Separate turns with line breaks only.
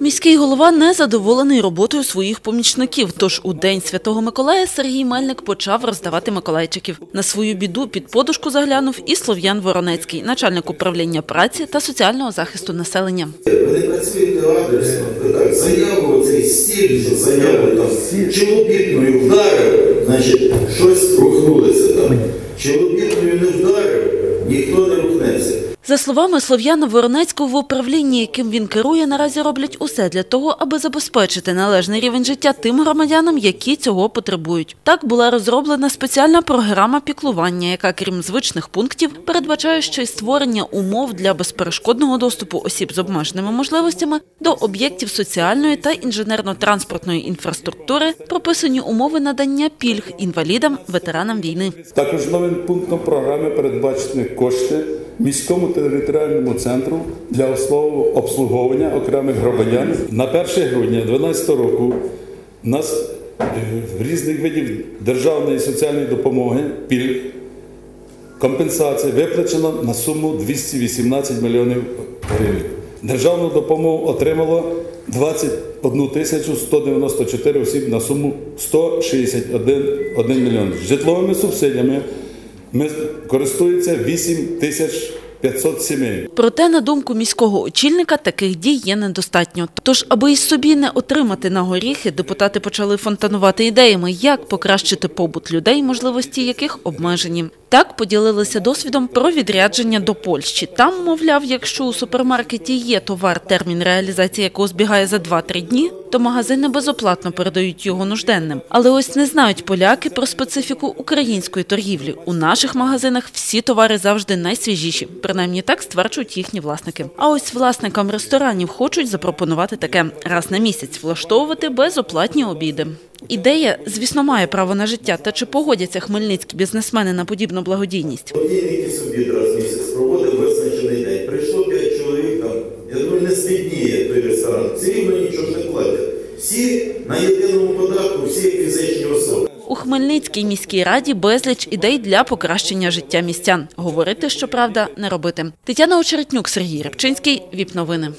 Міський голова не задоволений роботою своїх помічників. Тож у день Святого Миколая Сергій Мельник почав роздавати миколайчиків. На свою біду під подушку заглянув і Слов'ян Воронецький, начальник управління праці та соціального захисту населення.
Ви не працюєте адресно, заяву, цей стіль, заяву там чоловікною вдарив, значить щось рухнулося там. Чоловікною не вдарив, ніхто не рухнеться.
За словами Слов'яна Воронецького, в управлінні, яким він керує, наразі роблять усе для того, аби забезпечити належний рівень життя тим громадянам, які цього потребують. Так була розроблена спеціальна програма піклування, яка, крім звичних пунктів, передбачає ще й створення умов для безперешкодного доступу осіб з обмеженими можливостями до об'єктів соціальної та інженерно-транспортної інфраструктури, прописані умови надання пільг інвалідам, ветеранам війни.
Також новим пунктом програми передбачені кошти міському територіальному центру для обслуговування окремих громадян. На 1 грудня 2012 року нас е, різних видів державної соціальної допомоги пільг компенсація виплачена на суму 218 мільйонів гривень. Державну допомогу отримало 21 тисячу 194 осіб на суму 161 1 мільйон. Житловими субсидіями ми користується 8 тисяч 500 сімей.
Проте, на думку міського очільника, таких дій є недостатньо. Тож, аби й собі не отримати на горіхи, депутати почали фонтанувати ідеями, як покращити побут людей, можливості яких обмежені. Так поділилися досвідом про відрядження до Польщі. Там, мовляв, якщо у супермаркеті є товар, термін реалізації якого збігає за 2-3 дні, то магазини безоплатно передають його нужденним. Але ось не знають поляки про специфіку української торгівлі. У наших магазинах всі товари завжди найсвіжіші. Принаймні так стверджують їхні власники. А ось власникам ресторанів хочуть запропонувати таке раз на місяць влаштовувати безоплатні обіди. Ідея, звісно, має право на життя. Та чи погодяться хмельницькі бізнесмени на подібну благодійність?
Однієї собі раз місяць проводив рівно нічого не платять. Всі на єдиному податку, всі фізичні особи.
У Хмельницькій міській раді безліч ідей для покращення життя містян. Говорити, щоправда, не робити. Тетяна Очеретнюк, Сергій Репчинський, ВІП Новини.